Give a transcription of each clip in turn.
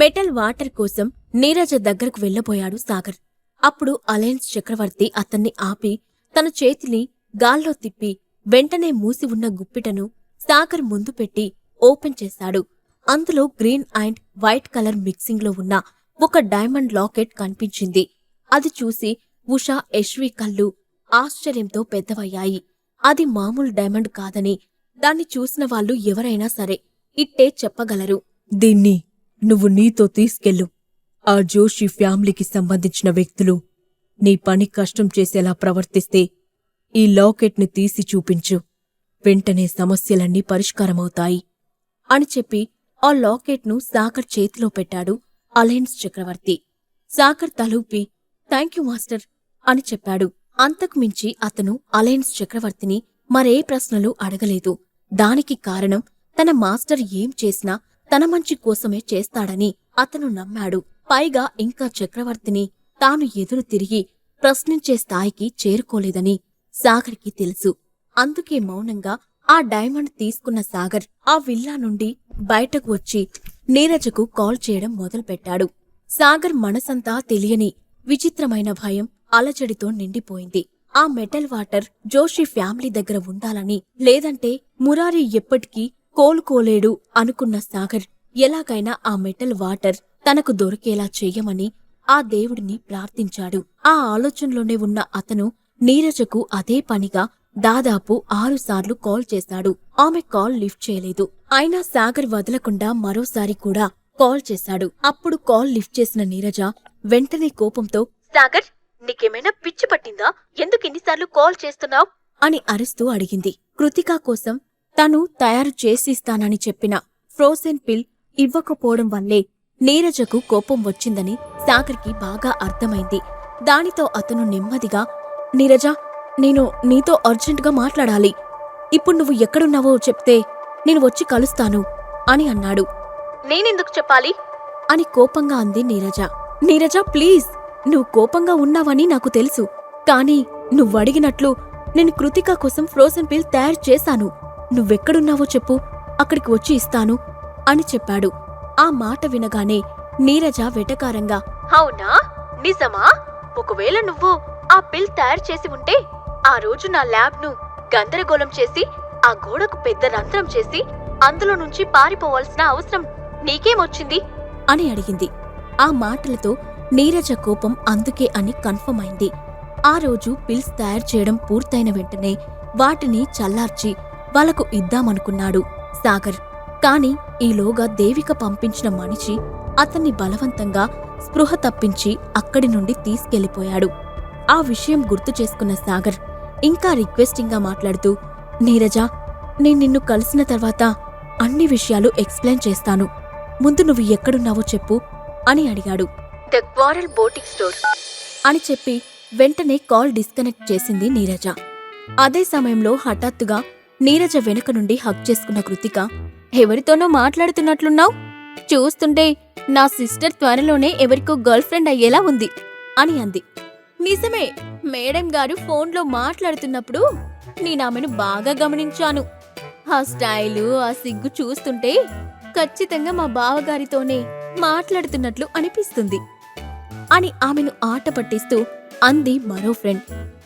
Metal water కోసం నీరజ దగ్గరకు వెళ్ళబోయాడు సాగర్. అప్పుడు అలయన్స్ చక్రవర్తి అతన్ని ఆపి తన చేతిని గాల్లో తిప్పి వెంటనే మూసి ఉన్న గుప్పిటను సాగర్ ముందు పెట్టి ఓపెన్ చేశాడు. అందులో గ్రీన్ అండ్ వైట్ కలర్ మిక్సింగ్లో ఉన్న ఒక డైమండ్ లాకెట్ కనిపించింది. అది చూసి ఉషా యశ్వి కళ్ళు ఆశ్చర్యంతో పెద్దవయ్యాయి. అది మామూలు డైమండ్ కాదని దాన్ని చూసిన వాళ్ళు ఎవరైనా సరే ఇట్టే చెప్పగలరు. దీన్ని నువ్వు నీతో తీసుకెళ్ళు. ఆ జోషి ఫ్యామిలీకి సంబంధించిన వ్యక్తులు నీ పని కష్టం చేసేలా ప్రవర్తిస్తే ఈ లాకెట్ని తీసి చూపించు. వెంటనే సమస్యలన్నీ పరిష్కారమవుతాయి అని చెప్పి ఆ లాకెట్ను సాకర్ చేతిలో పెట్టాడు అలయన్స్ చక్రవర్తి. సాకర్ తలూపి థ్యాంక్యూ మాస్టర్ అని చెప్పాడు. అంతకుమించి అతను అలయన్స్ చక్రవర్తిని మరే ప్రశ్నలు అడగలేదు. దానికి కారణం తన మాస్టర్ ఏం చేసినా తన మంచి కోసమే చేస్తాడని అతను నమ్మాడు. పైగా ఇంకా చక్రవర్తిని తాను ఎదురు తిరిగి ప్రశ్నించే స్థాయికి చేరుకోలేదని సాగర్కి తెలుసు. అందుకే మౌనంగా ఆ డైమండ్ తీసుకున్న సాగర్ ఆ విల్లా నుండి బయటకు వచ్చి నీరజకు కాల్ చేయడం మొదలుపెట్టాడు. సాగర్ మనసంతా తెలియని విచిత్రమైన భయం అలజడితో నిండిపోయింది. ఆ మెటల్ వాటర్ జోషి ఫ్యామిలీ దగ్గర ఉండాలని లేదంటే మురారి ఎప్పటికీ కోలుకోలేడు అనుకున్న సాగర్ ఎలాగైనా ఆ మెటల్ వాటర్ తనకు దొరికేలా చెయ్యమని ఆ దేవుడిని ప్రార్థించాడు. ఆ ఆలోచనలోనే ఉన్న అతను నీరజకు అదే పనిగా దాదాపు ఆరుసార్లు కాల్ చేశాడు. ఆమె కాల్ లిఫ్ట్ చేయలేదు. అయినా సాగర్ వదలకుండా మరోసారి కూడా కాల్ చేశాడు. అప్పుడు కాల్ లిఫ్ట్ చేసిన నీరజ వెంటనే కోపంతో సాగర్ నీకేమైనా పిచ్చి పట్టిందా? ఎందుకు ఇన్నిసార్లు కాల్ చేస్తున్నావు? అని అరుస్తూ అడిగింది. కృతికా కోసం తను తయారు చేసిస్తానని చెప్పిన ఫ్రోజెన్ పిల్ ఇవ్వకపోవడం వల్లే నీరజకు కోపం వచ్చిందని సాగర్కి బాగా అర్థమైంది. దానితో అతను నెమ్మదిగా నీరజ నేను నీతో అర్జెంటుగా మాట్లాడాలి. ఇప్పుడు నువ్వు ఎక్కడున్నావో చెప్తే నేను వచ్చి కలుస్తాను అని అన్నాడు. నేనెందుకు చెప్పాలి? అని కోపంగా అంది నీరజ. నీరజ ప్లీజ్! నువ్వు కోపంగా ఉన్నావని నాకు తెలుసు. కానీ నువ్వడిగినట్లు నేను కృతిక కోసం ఫ్రోజన్ పిల్ తయారు చేశాను. నువ్వెక్కడున్నావో చెప్పు అక్కడికి వచ్చి ఇస్తాను అని చెప్పాడు. ఆ మాట వినగానే నీరజ వెటకారంగా అవునా? నిజమా? ఒకవేళ నువ్వు ఆ పిల్ తయారు చేసి ఉంటే ఆ రోజు నా ల్యాబ్ను గందరగోళం చేసి ఆ గోడకు పెద్ద రంధ్రం చేసి అందులో నుంచి పారిపోవాల్సిన అవసరం నీకేమొచ్చింది? అని అడిగింది. ఆ మాటలతో నీరజ కోపం అందుకే అని కన్ఫర్మ్ అయింది. ఆ రోజు పిల్స్ తయారు చేయడం పూర్తయిన వెంటనే వాటిని చల్లార్చి వాళ్ళకు ఇద్దామనుకున్నాడు సాగర్. కాని ఈలోగా దేవిక పంపించిన మనిషి అతన్ని బలవంతంగా స్పృహ తప్పించి అక్కడి నుండి తీసుకెళ్ళిపోయాడు. ఆ విషయం గుర్తు చేసుకున్న సాగర్ ఇంకా రిక్వెస్టింగ్గా మాట్లాడుతూ నీరజ నేను నిన్ను కలిసిన తర్వాత అన్ని విషయాలు ఎక్స్ప్లెయిన్ చేస్తాను. ముందు నువ్వు ఎక్కడున్నావో చెప్పు అని అడిగాడు. ద క్వారల్ బోటింగ్ స్టోర్ అని చెప్పి వెంటనే కాల్ డిస్కనెక్ట్ చేసింది నీరజ. అదే సమయంలో హఠాత్తుగా నీరజ వెనుక నుండి హక్ చేసుకున్న కృతిక ఎవరితోనో మాట్లాడుతున్నట్లున్నావు? చూస్తుంటే నా సిస్టర్ త్వరలోనే ఎవరికో గర్ల్ ఫ్రెండ్ అయ్యేలా ఉంది అని అంది. నిజమే మేడం గారు ఫోన్లో మాట్లాడుతున్నప్పుడు నేనామెను బాగా గమనించాను. ఆ స్టైలు ఆ సిగ్గు చూస్తుంటే ఖచ్చితంగా మా బావగారితోనే మాట్లాడుతున్నట్లు అనిపిస్తుంది అని ఆమెను ఆట పట్టిస్తూ అంది మరో ఫ్రెండ్.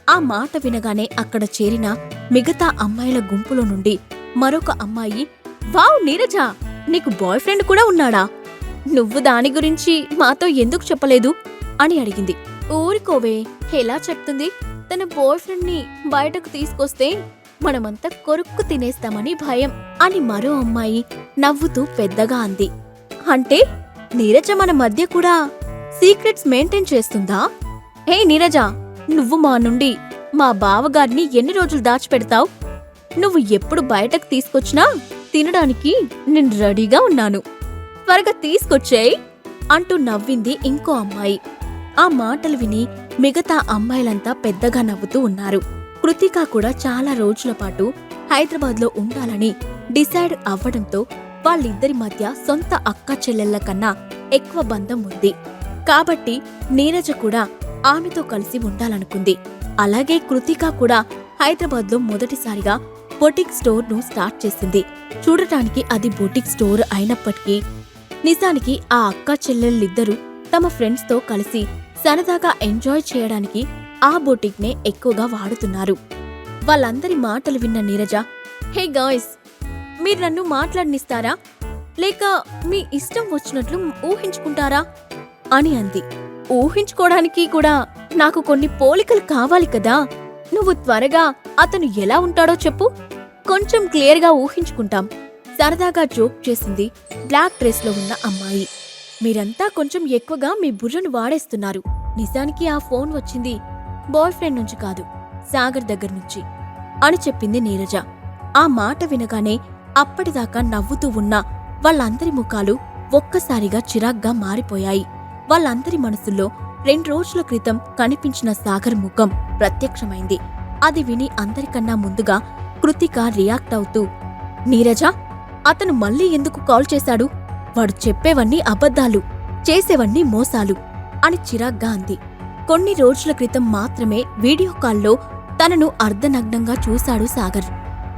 ఆ మాట వినగానే అక్కడ చేరిన మిగతా అమ్మాయిల గుంపులో నుండి మరొక అమ్మాయి వావ్ నీరజ! నీకు బాయ్ ఫ్రెండ్ కూడా ఉన్నాడా? నువ్వు దాని గురించి మాతో ఎందుకు చెప్పలేదు? అని అడిగింది. ఊరుకోవే ఎలా చెప్తుంది? తన బాయ్ ఫ్రెండ్ని బయటకు తీసుకొస్తే మనమంతా కొరుక్కు తినేస్తామని భయం అని మరో అమ్మాయి నవ్వుతూ పెద్దగా అంది. అంటే నీరజ మన మధ్య కూడా సీక్రెట్స్ మెయింటైన్ చేస్తుందా? హే నీరజ! నువ్వు మా నుండి మా బావగారిని ఎన్ని రోజులు దాచిపెడతావు? నువ్వు ఎప్పుడు బయటకు తీసుకొచ్చినా తినడానికి నేను రెడీగా ఉన్నాను. త్వరగా తీసుకొచ్చేయ్ అంటూ నవ్వింది ఇంకో అమ్మాయి. ఆ మాటలు విని మిగతా అమ్మాయిలంతా పెద్దగా నవ్వుతూ ఉన్నారు. కృతిక కూడా చాలా రోజుల పాటు హైదరాబాద్లో ఉండాలని డిసైడ్ అవ్వడంతో వాళ్ళిద్దరి మధ్య సొంత అక్క చెల్లెళ్ళ కన్నా ఎక్కువ బంధం ఉంది. కాబట్టి నీరజ కూడా ఆమెతో కలిసి ఉండాలనుకుంది. అలాగే కృతిక కూడా హైదరాబాద్లో మొదటిసారిగా బొటిక్ స్టోర్ను స్టార్ట్ చేసింది. చూడటానికి అది బొటిక్ స్టోర్ అయినప్పటికీ నిజానికి ఆ అక్క చెల్లెళ్ళిద్దరూ తమ ఫ్రెండ్స్తో కలిసి సరదాగా ఎంజాయ్ చేయడానికి ఆ బొటిక్నే ఎక్కువగా వాడుతున్నారు. వాళ్ళందరి మాటలు విన్న నీరజ హే గాయ్స్ మీరు నన్ను మాట్లాడనిస్తారా? లేక మీ ఇష్టం వచ్చినట్లు ఊహించుకుంటారా? అని అంది. ఊహించుకోవడానికి కూడా నాకు కొన్ని పోలికలు కావాలి కదా. నువ్వు త్వరగా అతను ఎలా ఉంటాడో చెప్పు. కొంచెం క్లియర్గా ఊహించుకుంటాం. సరదాగా జోక్ చేసింది బ్లాక్ డ్రెస్లో ఉన్న అమ్మాయి. మీరంతా కొంచెం ఎక్కువగా మీ బుర్రను వాడేస్తున్నారు. నిజానికి ఆ ఫోన్ వచ్చింది బాయ్ ఫ్రెండ్ నుంచి కాదు సాగర్ దగ్గర నుంచి అని చెప్పింది నీరజ. ఆ మాట వినగానే అప్పటిదాకా నవ్వుతూ ఉన్న వాళ్ళందరి ముఖాలు ఒక్కసారిగా చిరాగ్గా మారిపోయాయి. వాళ్ళందరి మనసుల్లో రెండు రోజుల క్రితం కనిపించిన సాగర్ ముఖం ప్రత్యక్షమైంది. అది విని అందరికన్నా ముందుగా కృతిక రియాక్ట్ అవుతూ నీరజ అతను మళ్ళీ ఎందుకు కాల్ చేశాడు? వాడు చెప్పేవన్నీ అబద్ధాలు చేసేవన్నీ మోసాలు అని చిరాగ్గా అంది. కొన్ని రోజుల క్రితం మాత్రమే వీడియో కాల్లో తనను అర్ధనగ్నంగా చూశాడు సాగర్.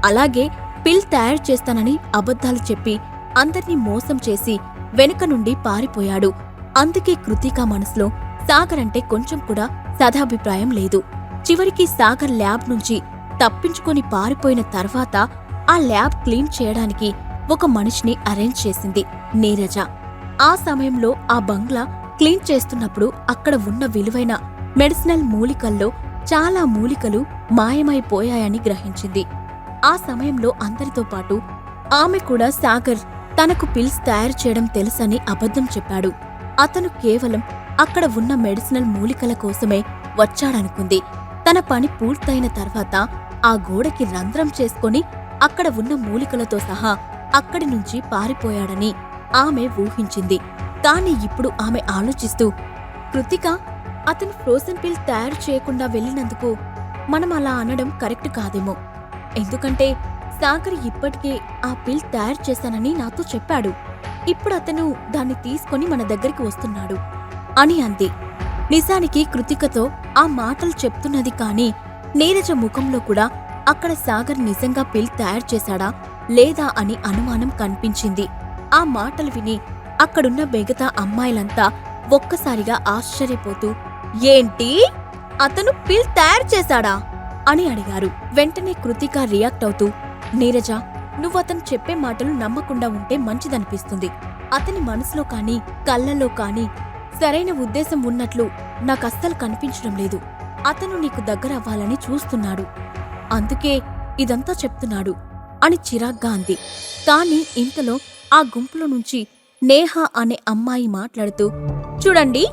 అలాగే పిల్ తయారు చేస్తానని అబద్ధాలు చెప్పి అందర్నీ మోసం చేసి వెనుక నుండి పారిపోయాడు. అందుకే కృతిక మనసులో సాగర్ అంటే కొంచెం కూడా సదాభిప్రాయం లేదు. చివరికి సాగర్ ల్యాబ్ నుంచి తప్పించుకొని పారిపోయిన తర్వాత ఆ ల్యాబ్ క్లీన్ చేయడానికి ఒక మనిషిని అరేంజ్ చేసింది నీరజ. ఆ సమయంలో ఆ బంగ్లా క్లీన్ చేస్తున్నప్పుడు అక్కడ ఉన్న విలువైన మెడిసినల్ మూలికల్లో చాలా మూలికలు మాయమైపోయాయని గ్రహించింది. ఆ సమయంలో అందరితో పాటు ఆమె కూడా సాగర్ తనకు పిల్స్ తయారు చేయడం తెలుసని అబద్ధం చెప్పాడు. అతను కేవలం అక్కడ ఉన్న మెడిసినల్ మూలికల కోసమే వచ్చాడనుకుంది. తన పని పూర్తయిన తర్వాత ఆ గోడకి రంధ్రం చేసుకొని అక్కడ ఉన్న మూలికలతో సహా అక్కడి నుంచి పారిపోయాడని ఆమె ఊహించింది. కాని ఇప్పుడు ఆమె ఆలోచిస్తూ కృతిక అతను ఫ్రోజన్ పిల్ తయారు చేయకుండా వెళ్ళినందుకు మనం అలా అనడం కరెక్ట్ కాదేమో. ఎందుకంటే సాగర్ ఇప్పటికే ఆ పిల్ తయారు చేశానని నాతో చెప్పాడు. ఇప్పుడు అతను దాన్ని తీసుకొని మన దగ్గరికి వస్తున్నాడు. అని అంది. నిజానికి కృతికతో ఆ మాటలు చెప్తున్నది కాని నీరజ ముఖంలో కూడా అక్కడ సాగర్ నిజంగా పిల్ తయారు చేశాడా లేదా అని అనుమానం కనిపించింది. ఆ మాటలు విని అక్కడున్న మిగతా అమ్మాయిలంతా ఒక్కసారిగా ఆశ్చర్యపోతూ ఏంటి? అతను పిల్ తయారు చేశాడా? అని అడిగారు. వెంటనే కృతిక రియాక్ట్ అవుతూ నీరజ నువ్వు అతను చెప్పే మాటలు నమ్మకుండా ఉంటే మంచిదనిపిస్తుంది. అతని మనసులో కాని కళ్ళల్లో కాని సరైన ఉద్దేశం ఉన్నట్లు నాకస్సలు కనిపించడం లేదు. అతను నీకు దగ్గర అవ్వాలని చూస్తున్నాడు. అందుకే ఇదంతా చెప్తున్నాడు అని చిరాగ్గా అంది. కాని ఇంతలో ఆ గుంపులో నుంచి నేహ అనే అమ్మాయి మాట్లాడుతూ చూడండి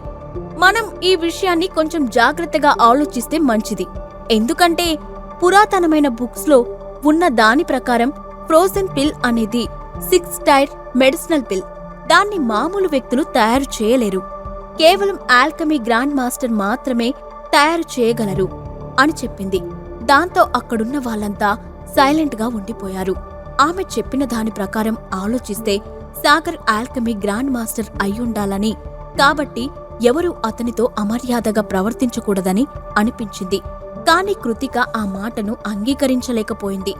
మనం ఈ విషయాన్ని కొంచెం జాగ్రత్తగా ఆలోచిస్తే మంచిది. ఎందుకంటే పురాతనమైన బుక్స్లో ఉన్న దాని ప్రకారం ఫ్రోజన్ పిల్ అనేది సిక్స్ టైర్ మెడిసినల్ పిల్. దాన్ని మామూలు వ్యక్తులు తయారు చేయలేరు. కేవలం ఆల్కమీ గ్రాండ్ మాస్టర్ మాత్రమే తయారు చేయగలరు అని చెప్పింది. దాంతో అక్కడున్న వాళ్ళంతా సైలెంట్గా ఉండిపోయారు. ఆమె చెప్పిన దాని ప్రకారం ఆలోచిస్తే సాగర్ ఆల్కమీ గ్రాండ్ మాస్టర్ అయ్యుండాలని కాబట్టి ఎవరూ అతనితో అమర్యాదగా ప్రవర్తించకూడదని అనిపించింది. కాని కృతిక ఆ మాటను అంగీకరించలేకపోయింది.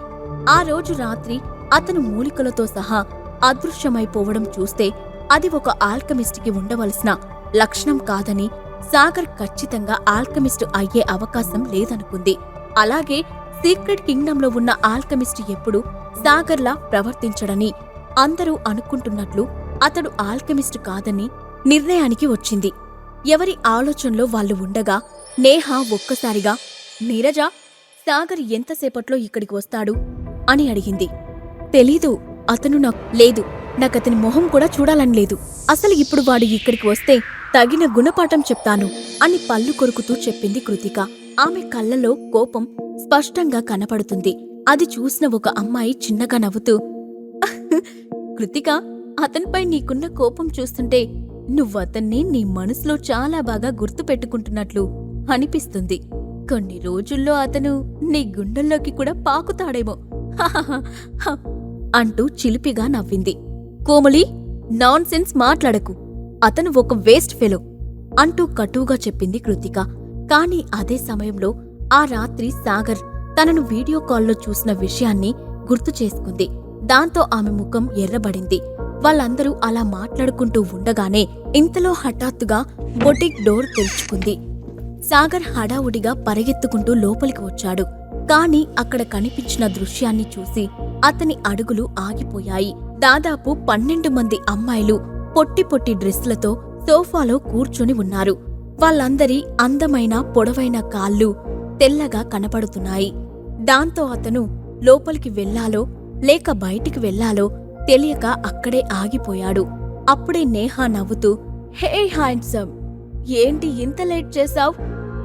ఆ రోజు రాత్రి అతను మూలికలతో సహా అదృశ్యమైపోవడం చూస్తే అది ఒక ఆల్కమిస్ట్కి ఉండవలసిన లక్షణం కాదని సాగర్ ఖచ్చితంగా ఆల్కమిస్ట్ అయ్యే అవకాశం లేదనుకుంది. అలాగే సీక్రెట్ కింగ్డంలో ఉన్న ఆల్కమిస్ట్ ఎప్పుడు సాగర్లా ప్రవర్తించడని అందరూ అనుకుంటున్నట్లు అతడు ఆల్కెమిస్ట్ కాదని నిర్ణయానికి వచ్చింది. ఎవరి ఆలోచనలో వాళ్ళు ఉండగా నేహ ఒక్కసారిగా నీరజ సాగర్ ఎంతసేపట్లో ఇక్కడికి వస్తాడు? అని అడిగింది. తెలీదు అతను నాకు లేదు నాకతని మొహం కూడా చూడాలని లేదు. అసలు ఇప్పుడు వాడు ఇక్కడికి వస్తే తగిన గుణపాఠం చెప్తాను అని పళ్ళు కొరుకుతూ చెప్పింది కృతిక. ఆమె కళ్ళలో కోపం స్పష్టంగా కనపడుతుంది. అది చూసిన ఒక అమ్మాయి చిన్నగా నవ్వుతూ కృతిక అతనిపై నీకున్న కోపం చూస్తుంటే నువ్వతన్ని నీ మనసులో చాలా బాగా గుర్తు పెట్టుకుంటున్నట్లు అనిపిస్తుంది. కొన్ని రోజుల్లో అతను నీ గుండెల్లోకి కూడా పాకుతాడేమో. అంటూ చిలిపిగా నవ్వింది. కోమలి నాన్సెన్స్ మాట్లాడకు. అతను ఒక వేస్ట్ ఫెలో అంటూ కటువుగా చెప్పింది కృతిక. కాని అదే సమయంలో ఆ రాత్రి సాగర్ తనను వీడియో కాల్లో చూసిన విషయాన్ని గుర్తు చేసుకుంది. దాంతో ఆమె ముఖం ఎర్రబడింది. వాళ్ళందరూ అలా మాట్లాడుకుంటూ ఉండగానే ఇంతలో హఠాత్తుగా బొటిక్ డోర్ తెరుచుకుంది. సాగర్ హడావుడిగా పరిగెత్తుకుంటూ లోపలికి వచ్చాడు. కాని అక్కడ కనిపించిన దృశ్యాన్ని చూసి అతని అడుగులు ఆగిపోయాయి. దాదాపు పన్నెండు మంది అమ్మాయిలు పొట్టి పొట్టి డ్రెస్లతో సోఫాలో కూర్చొని ఉన్నారు. వాళ్ళందరి అందమైన పొడవైన కాళ్ళు తెల్లగా కనపడుతున్నాయి. దాంతో అతను లోపలికి వెళ్ళాలో లేక బయటికి వెళ్ళాలో తెలియక అక్కడే ఆగిపోయాడు. అప్పుడే నేహా నవ్వుతూ హే హ్యాండ్సమ్ ఏంటి ఇంత లేట్ చేశావ్?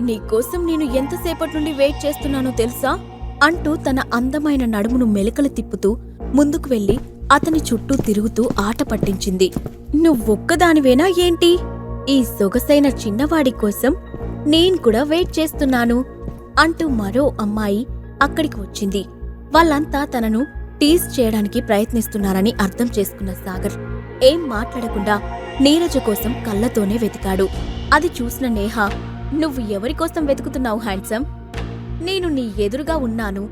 నీకోసం నేను ఎంతసేపటి నుండి వెయిట్ చేస్తున్నానో తెలుసా? అంటూ తన అందమైన నడుమును మెలికలు తిప్పుతూ ముందుకు వెళ్ళి అతని చుట్టూ తిరుగుతూ ఆట పట్టించింది. నువ్వొక్కదానివేనా ఏంటి? ఈ సొగసైన చిన్నవాడి కోసం నేను కూడా వెయిట్ చేస్తున్నాను అంటూ మరో అమ్మాయి అక్కడికి వచ్చింది. వాళ్ళంతా తనను టీజ్ చేయడానికి ప్రయత్నిస్తున్నారని అర్థం చేసుకున్న సాగర్ ఏం మాట్లాడకుండా నీరజ కోసం కళ్ళతోనే వెతికాడు. అది చూసిన నేహ నువ్వు ఎవరి కోసం వెతుకుతున్నావు హ్యాండ్సమ్? నేను నీ ఎదురుగా ఉన్నాను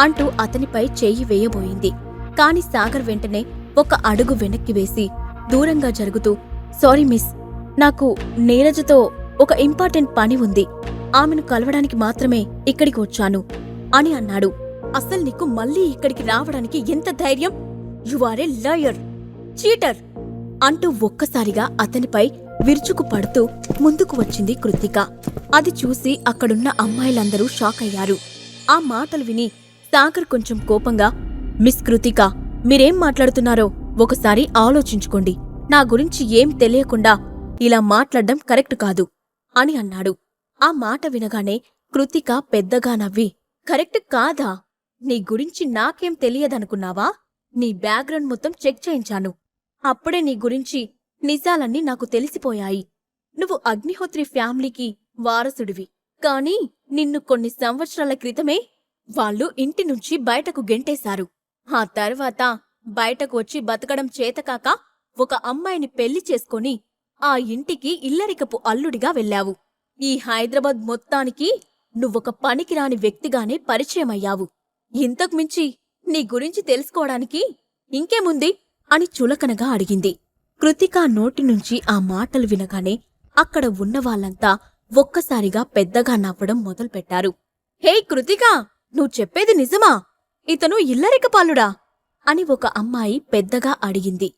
అంటూ అతనిపై చేయి వేయబోయింది. కాని సాగర్ వెంటనే ఒక అడుగు వెనక్కి వేసి దూరంగా జరుగుతూ సారీ మిస్ నాకు నీరజతో ఒక ఇంపార్టెంట్ పని ఉంది. ఆమెను కలవడానికి మాత్రమే ఇక్కడికి వచ్చాను అని అన్నాడు. అసలు నీకు మళ్ళీ ఇక్కడికి రావడానికి ఎంత ధైర్యం? You are a liar cheater అంటూ ఒక్కసారిగా అతనిపై విరుచుకు పడుతూ ముందుకు వచ్చింది కృతిక. అది చూసి అక్కడున్న అమ్మాయిలందరూ షాక్ అయ్యారు. ఆ మాటలు విని సాగర్ కొంచెం కోపంగా మిస్ కృతిక మీరేం మాట్లాడుతున్నారో ఒకసారి ఆలోచించుకోండి. నా గురించి ఏం తెలియకుండా ఇలా మాట్లాడడం కరెక్ట్ కాదు అని అన్నాడు. ఆ మాట వినగానే కృతిక పెద్దగా నవ్వి కరెక్ట్ కాదా? నీ గురించి నాకేం తెలియదనుకున్నావా? నీ బ్యాక్గ్రౌండ్ మొత్తం చెక్ చేయించాను. అప్పుడే నీ గురించి నిజాలన్నీ నాకు తెలిసిపోయాయి. నువ్వు అగ్నిహోత్రి ఫ్యామిలీకి వారసుడివి. కాని నిన్ను కొన్ని సంవత్సరాల క్రితమే వాళ్ళు ఇంటి నుంచి బయటకు గెంటేశారు. ఆ తర్వాత బయటకు వచ్చి బతకడం చేతకాక ఒక అమ్మాయిని పెళ్ళి చేసుకొని ఆ ఇంటికి ఇల్లరికపు అల్లుడిగా వెళ్ళావు. ఈ హైదరాబాద్ మొత్తానికి నువ్వొక పనికిరాని వ్యక్తిగానే పరిచయమయ్యావు. ఇంతకుమించి నీ గురించి తెలుసుకోవడానికి ఇంకేముంది? అని చులకనగా అడిగింది. కృతికా నోటి నుంచి ఆ మాటలు వినగానే అక్కడ ఉన్న వాళ్ళంతా ఒక్కసారిగా పెద్దగా నవ్వడం మొదలుపెట్టారు. హే కృతికా నువ్వు చెప్పేది నిజమా? ఇతను ఇల్లరికపాలుడా అని ఒక అమ్మాయి పెద్దగా అడిగింది.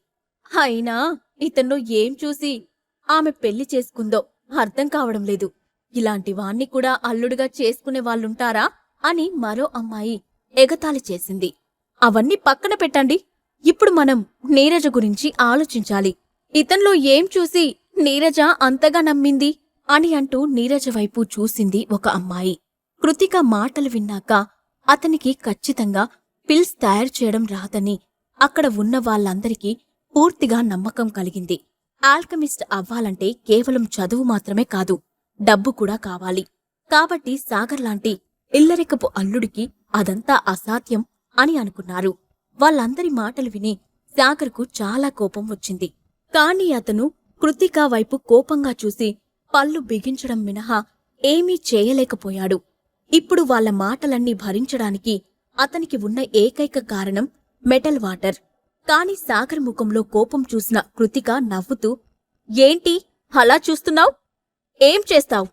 అయినా ఇతన్ను ఏం చూసి ఆమె పెళ్ళి చేసుకుందో అర్థం కావడం లేదు. ఇలాంటి వాణ్ణి కూడా అల్లుడుగా చేసుకునే వాళ్ళుంటారా? అని మరో అమ్మాయి ఎగతాళి చేసింది. అవన్నీ పక్కన పెట్టండి. ఇప్పుడు మనం నీరజ గురించి ఆలోచించాలి. ఇతన్లో ఏం చూసి నీరజ అంతగా నమ్మింది అని అంటూ నీరజ వైపు చూసింది ఒక అమ్మాయి. కృతిక మాటలు విన్నాక అతనికి ఖచ్చితంగా పిల్స్ తయారు చేయడం రాదని అక్కడ ఉన్న వాళ్ళందరికీ పూర్తిగా నమ్మకం కలిగింది. ఆల్కమిస్ట్ అవ్వాలంటే కేవలం చదువు మాత్రమే కాదు డబ్బు కూడా కావాలి. కాబట్టి సాగర్ లాంటి ఇల్లరికపు అల్లుడికి అదంతా అసాధ్యం అని అనుకున్నారు. వాళ్ళందరి మాటలు విని సాగర్కు చాలా కోపం వచ్చింది. కాని అతను కృతికా వైపు కోపంగా చూసి పళ్ళు బిగించడం మినహా ఏమీ చేయలేకపోయాడు. ఇప్పుడు వాళ్ళ మాటలన్నీ భరించడానికి అతనికి ఉన్న ఏకైక కారణం మెటల్ వాటర్. కాని సాగర్ ముఖంలో కోపం చూసిన కృతిక నవ్వుతూ ఏంటి? అలా చూస్తున్నావ్? ఏం చేస్తావ్?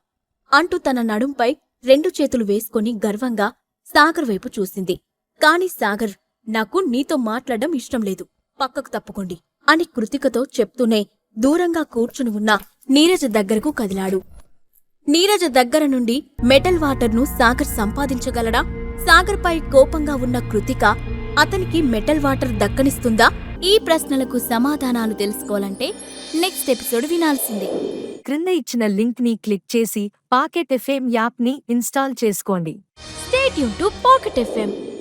అంటూ తన నడుంపై రెండు చేతులు వేసుకుని గర్వంగా సాగర్ వైపు చూసింది. కాని సాగర్ నాకు నీతో మాట్లాడడం ఇష్టం లేదు. పక్కకు తప్పుకోండి. అని కృతికతో చెప్తూనే దూరంగా కూర్చుని ఉన్న నీరజ దగ్గరకు కదిలాడు. నీరజ దగ్గర నుండి మెటల్ వాటర్ను సాగర్ సంపాదించగలడా? సాగర్పై కోపంగా ఉన్న కృతిక అతనికి మెటల్ వాటర్ దక్కనిస్తుందా? ఈ ప్రశ్నలకు సమాధానాలు తెలుసుకోవాలంటే నెక్స్ట్ ఎపిసోడ్ వినాల్సిందే. క్రింద ఇచ్చిన లింక్ని క్లిక్ చేసి పాకెట్ ఎఫ్ఎం యాప్ని ఇన్స్టాల్ చేసుకోండి. స్టేట్ యూన్ టు పాకెట్ ఎఫ్ఎం